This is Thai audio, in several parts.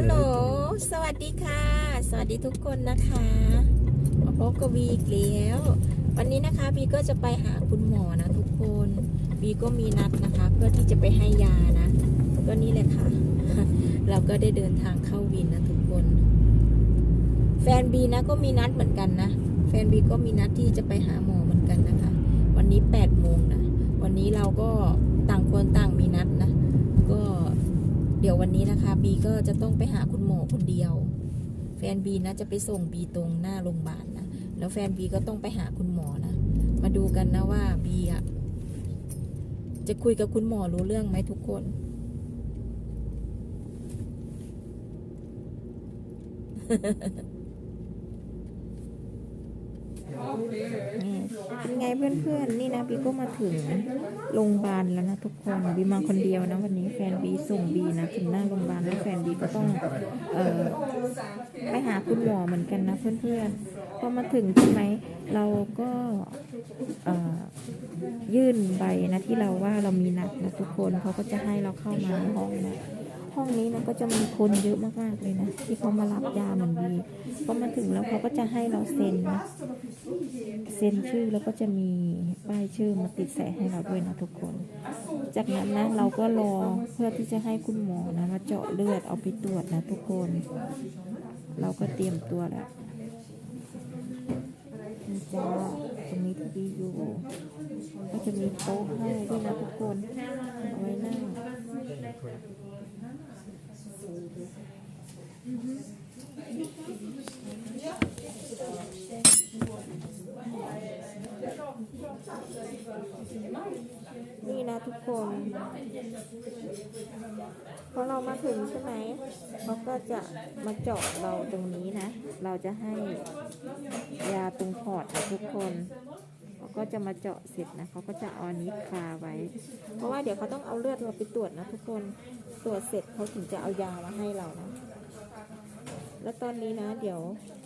ฮัลโหล สวัสดีค่ะ สวัสดีทุกคนนะคะมาพบกับวีอีกแล้ว วันนี้นะคะบีก็จะไปหาคุณหมอนะทุกคนบีก็มีนัดนะคะ เพื่อที่จะไปให้ยานะ ก็นี่แหละค่ะ เราก็ได้เดินทางเข้าวินนะทุกคน แฟนบีนะก็มีนัดเหมือนกันนะ แฟนบีก็มีนัดที่จะไปหาหมอเหมือนกันนะคะ วันนี้8ปดโมงนะ วันนี้เราก็ต่างคนต่างมีนัดนะก็ เดี๋ยววันนี้นะคะบีก็จะต้องไปหาคุณหมอคนเดียว แฟนบีนะจะไปส่งบีตรงหน้าโรงพยาบาลนะแล้วแฟนบีก็ต้องไปหาคุณหมอนะมาดูกันนะว่าบีอะจะคุยกับคุณหมอรู้เรื่องไหมทุกคนฮ นไงเพื่อนๆ นี่นะบีก็มาถึงโรงพยาบาลแล้วนะทุกคนบีมาคนเดียวนะวันนี้แฟนบีส่งบีนะถึงหน้าโรงพยาบาลแล้วแฟนบีก็ต้องเอ่อไปหาคุณหมอเหมือนกันนะเพื่อนๆพอมาถึงใช่ไหมเราก็เอ่อยื่นใบนะที่เราว่าเรามีนัดนะทุกคนเขาก็จะให้เราเข้ามาในห้องนะ ห้องนี้นะก็จะมีคนเยอะมากๆเลยนะ ที่เขามารับยาเหมือนบีพอมาถึงแล้วเขาก็จะให้เราเซ็นนะเซ็นชื่อแล้วก็จะมีป้ายชื่อมาติดแสให้เราด้วยนะทุกคน จากนั้นนะเราก็รอเพื่อที่จะให้คุณหมอนะมาเจาะเลือดเอาไปตรวจนะทุกคน เราก็เตรียมตัวแล้วจ้าตรงนี้ที่ดีอยู่ ก็จะมีโต๊ะให้ด้วยนะทุกคนเอาไว้นั่ง นี่นะทุกคน พอเรามาถึงใช่ไหมเขาก็จะมาเจาะเราตรงนี้นะ เราจะให้ยาตรงพอร์ตนะทุกคนเขาก็จะมาเจาะเสร็จนะเขาก็จะเอาอันนี้คาไว้ เพราะว่าเดี๋ยวเขาต้องเอาเลือดเราไปตรวจนะทุกคน ตรวจเสร็จเขาถึงจะเอายามาให้เรานะ แล้วตอนนี้นะ เดี๋ยว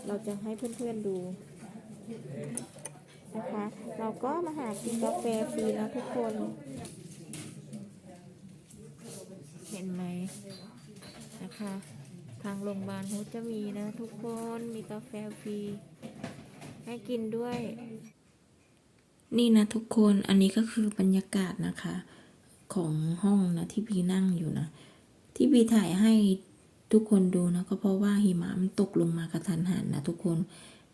เราจะให้เพื่อนๆดูนะคะ เราก็มาหากินกาแฟฟรีนะทุกคน เห็นไหมนะคะ ทางโรงพยาบาลเขาจะมีนะ ทุกคนมีกาแฟฟรีให้กินด้วย นี่นะทุกคนอันนี้ก็คือบรรยากาศนะคะ ของห้องนะที่บีนั่งอยู่นะ ที่บีถ่ายให้ทุกคนดูนะก็เพราะว่าหิมะมันตกลงมากระทันหันนะทุกคน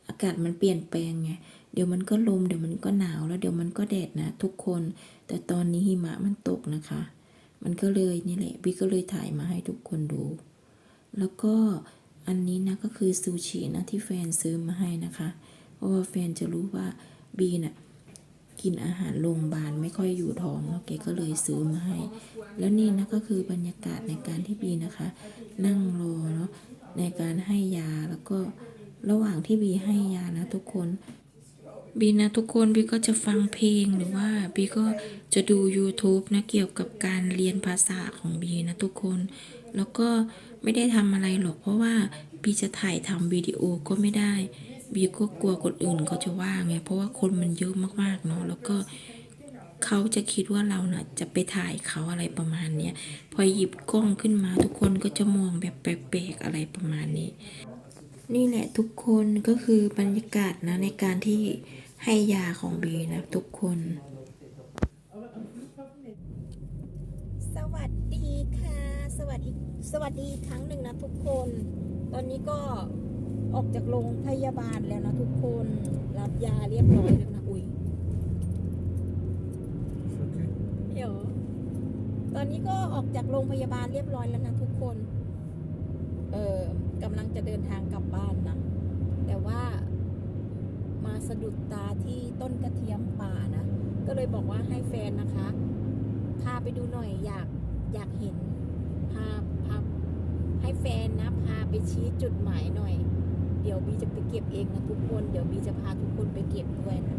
อากาศมันเปลี่ยนแปลงไงเดี๋ยวมันก็ลมเดี๋ยวมันก็หนาวแล้วเดี๋ยวมันก็แดดนะ ทุกคน แต่ตอนนี้หิมะมันตกนะคะ มันก็เลยนี่แหละบีก็เลยถ่ายมาให้ทุกคนดู แล้วก็อันนี้นะก็คือซูชินะที่แฟนซื้อมาให้นะคะ เพราะว่าแฟนจะรู้ว่าบีน่ะ กินอาหารโรงพยาบาลไม่ค่อยอยู่ท้องแล้วแกก็เลยซื้อมาให้ แล้วนี่นะก็คือบรรยากาศในการที่บีนะคะ นั่งรอเนาะในการให้ยาแล้วก็ระหว่างที่บีให้ยานะทุกคนบีนะทุกคนบีก็จะฟังเพลงหรือว่าบีก็จะดู YouTube นะเกี่ยวกับการเรียนภาษาของบีนะทุกคน แล้วก็ไม่ได้ทำอะไรหรอกเพราะว่าบีจะถ่ายทำวิดีโอก็ไม่ได้ บีก็กลัวคนอื่นเขาจะว่าไงเพราะว่าคนมันเยอะมากๆเนาะแล้วก็เขาจะคิดว่าเราน่ะจะไปถ่ายเขาอะไรประมาณเนี้ยพอหยิบกล้องขึ้นมาทุกคนก็จะมองแบบแปลกๆอะไรประมาณนี้ นี่แหละทุกคนก็คือบรรยากาศนะในการที่ให้ยาของบีนะทุกคน สวัสดีค่ะ สวัสดีสวัสดีอีกครั้งหนึ่งนะทุกคน ตอนนี้ก็ ออกจากโรงพยาบาลแล้วนะทุกคน รับยาเรียบร้อยแล้วนะอุ้ยเดี๋ยว ตอนนี้ก็ออกจากโรงพยาบาลเรียบร้อยแล้วนะทุกคน เออกำลังจะเดินทางกลับบ้านนะ แต่ว่ามาสะดุดตาที่ต้นกระเทียมป่านะ ก็เลยบอกว่าให้แฟนนะคะ พาไปดูหน่อยอยากอยากเห็น พาพาให้แฟนนะ พาไปชี้จุดหมายหน่อย เดี๋ยวบีจะไปเก็บเองนะทุกคน เดี๋ยวบีจะพาทุกคนไปเก็บด้วยนะ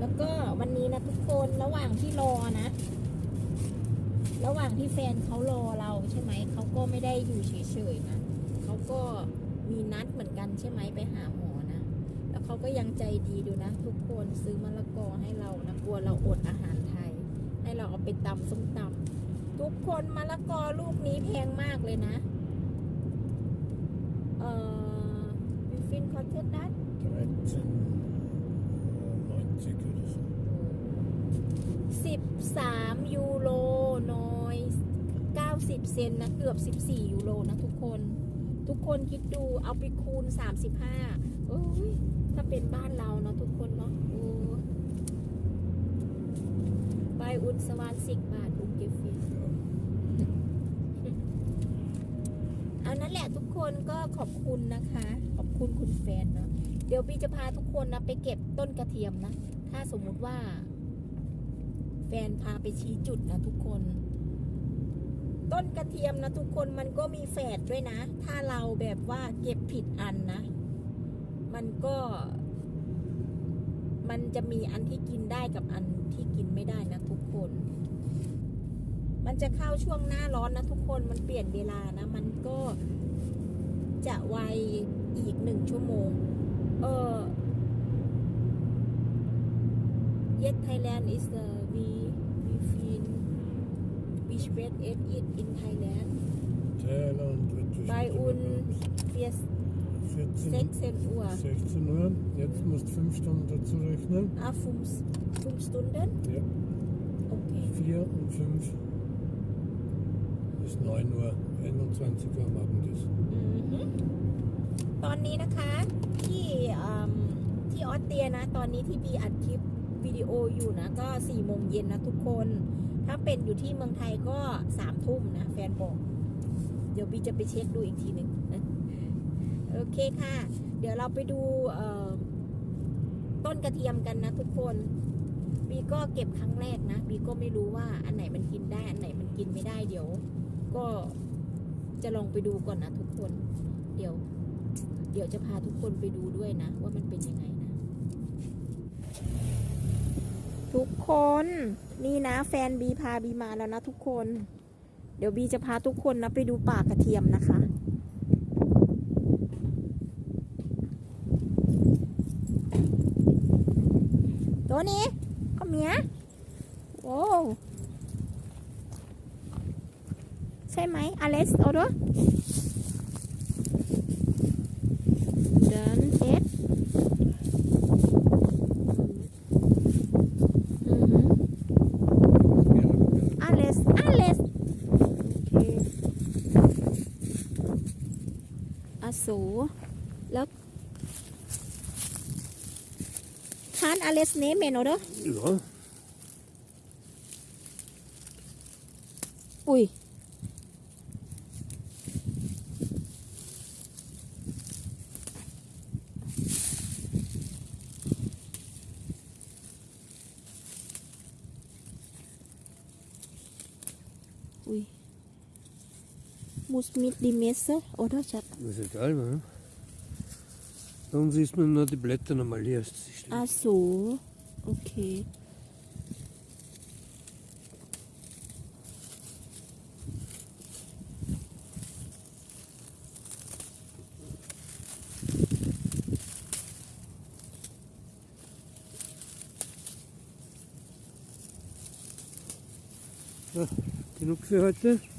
แล้วก็วันนี้นะทุกคนระหว่างที่รอนะ ระหว่างที่แฟนเขารอเราใช่ไหม เขาก็ไม่ได้อยู่เฉยๆนะ เขาก็มีนัดเหมือนกันใช่ไหมไปหาหมอนะ แล้วเขาก็ยังใจดีดูนะ ทุกคนซื้อมะละกอให้เรานะกลัวเราอดอาหารไทย ให้เราเอาไปตำส้มตำทุกคนมะละกอลูกนี้แพงมากเลยนะ เอ่อวิ ฟินคอนเทนดัต13,90 oder so. สิบสามยูโรน้อยเก้าสิบเซนนะ เกือบสิบสี่ยูโรนะทุกคน ทุกคนคิดดูเอาไปคูณสามสิบห้าโอ้ย ถ้าเป็นบ้านเราเนาะทุกคนเนาะโอ้ใบอุ่นสวานสิบบาทอุงเกฟินเอานั่นแหละทุกคนก็ขอบคุณนะคะขอบ คุณคุณแฟนเนาะเดี๋ยวบีจะพาทุกคนนะไปเก็บต้นกระเทียมนะ ถ้าสมมุติว่า แฟนพาไปชี้จุดนะทุกคน ต้นกระเทียมนะทุกคนมันก็มีแฝดด้วยนะ ถ้าเราแบบว่าเก็บผิดอันนะ มันก็ มันจะมีอันที่กินได้กับอันที่กินไม่ได้นะทุกคนมันจะเข้าช่วงหน้าร้อนนะทุกคน มันเปลี่ยนเวลานะ มันก็ จะไวอีกหนึ่งชั่วโมง เออ Yet Thailand is the we we feel which best eat it in Thailand Thailand wird zwischen Bei uns wir 14, 16 Uhr 16 Uhr. Jetzt musst du 5 Stunden dazu rechnen. ah fünf fünf Stunden Ja, okay 4 und 5 Ist 9 Uhr, 21 Uhr morgen das. อือฮึตอนนี้นะคะที่อืมที่ออสเตรียนะ ตอนนี้ที่บีอัดคลิปวิดีโออยู่นะ ก็สี่โมงเย็นนะทุกคน ถ้าเป็นอยู่ที่เมืองไทยก็สามทุ่มนะ แฟนบอก เดี๋ยวบีจะไปเช็คดูอีกทีหนึ่งนะโอเคค่ะ เดี๋ยวเราไปดูเอ่อต้นกระเทียมกันนะทุกคน บีก็เก็บครั้งแรกนะ บีก็ไม่รู้ว่าอันไหนมันกินได้ อันไหนมันกินไม่ได้เดี๋ยว ก็จะลองไปดูก่อนนะทุกคน เดี๋ยว เดี๋ยวจะพาทุกคนไปดูด้วยนะ ว่ามันเป็นยังไงนะ ทุกคนนี่นะ แฟนบีพาบีมาแล้วนะทุกคน เดี๋ยวบีจะพาทุกคนนะไปดูป่ากระเทียมนะคะตัวนี้ก็เมียโอ้ ใช่ไหมอเล็กซ์เอาด้วยเดินเช็ดอือหือ Alles, alles. Okay. Ach so. แล้ว Kann alles nehmen, oder? Ja, Ui. Ui. Muss mit die Messer, oder? Schatz? ist egal, ne? Dann siehst man nur die Blätter nochmal stehen. Ach so. Okay. Genug für heute.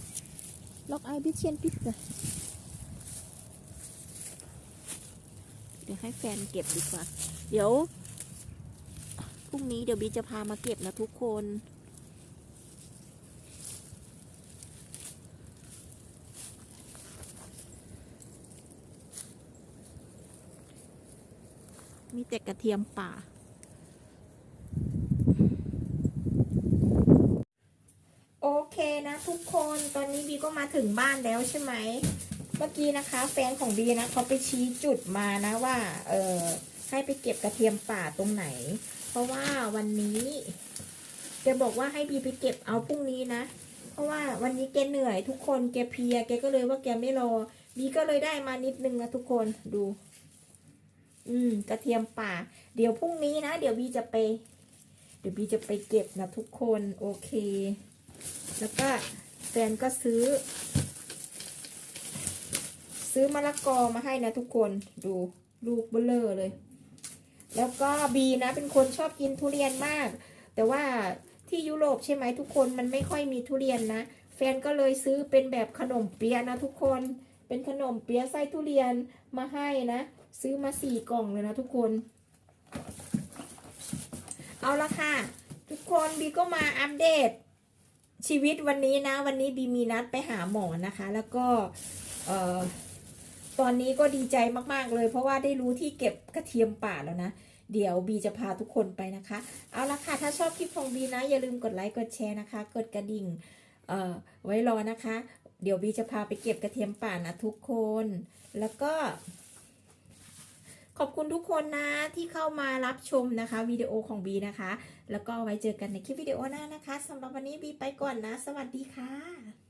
Noch ein bisschen bitte เดี๋ยวให้แฟนเก็บดีกว่า เดี๋ยวพรุ่งนี้เดี๋ยวบีจะพามาเก็บนะทุกคน มีแต่กระเทียมป่า โอเคนะ ทุกคนตอนนี้บีก็มาถึงบ้านแล้วใช่ไหมเมื่อกี้นะคะ แฟนของบีนะเขาไปชี้จุดมานะว่า เออให้ไปเก็บกระเทียมป่าตรงไหน เพราะว่าวันนี้แกบอกว่าให้บีไปเก็บเอาพรุ่งนี้นะ เพราะว่าวันนี้แกเหนื่อยทุกคนแกเพียแกก็เลยว่าแกไม่รอ บีก็เลยได้มานิดนึงนะทุกคนดู อืม กระเทียมป่า เดี๋ยวพรุ่งนี้นะ เดี๋ยวบีจะไป เดี๋ยวบีจะไปเก็บนะทุกคนโอเค แล้วก็แฟนก็ซื้อ ซื้อมะละกอมาให้นะทุกคนดูลูกเบลเลอร์เลย แล้วก็บีนะเป็นคนชอบกินทุเรียนมาก แต่ว่าที่ยุโรปใช่ไหมทุกคนมันไม่ค่อยมีทุเรียนนะ แฟนก็เลยซื้อเป็นแบบขนมเปี๊ยะนะทุกคนเป็นขนมเปี๊ยะไส้ทุเรียนมาให้นะ ซื้อมาสี่กล่องเลยนะทุกคน เอาละค่ะ ทุกคนบีก็มาอัปเดต ชีวิตวันนี้นะ วันนี้บีมีนัดไปหาหมอนะคะ แล้วก็เอ่อตอนนี้ก็ดีใจมากๆเลย เพราะว่าได้รู้ที่เก็บกระเทียมป่าแล้วนะ เดี๋ยวบีจะพาทุกคนไปนะคะ เอาละค่ะ ถ้าชอบคลิปของบีนะ อย่าลืมกดไลค์ กดแชร์นะคะ กดกระดิ่งเอ่อไว้รอนะคะ เดี๋ยวบีจะพาไปเก็บกระเทียมป่านะทุกคน แล้วก็ ขอบคุณทุกคนนะที่เข้ามารับชมนะคะวิดีโอของบีนะคะ แล้วก็ไว้เจอกันในคลิปวิดีโอหน้านะคะสำหรับวันนี้บีไปก่อนนะ สวัสดีค่ะ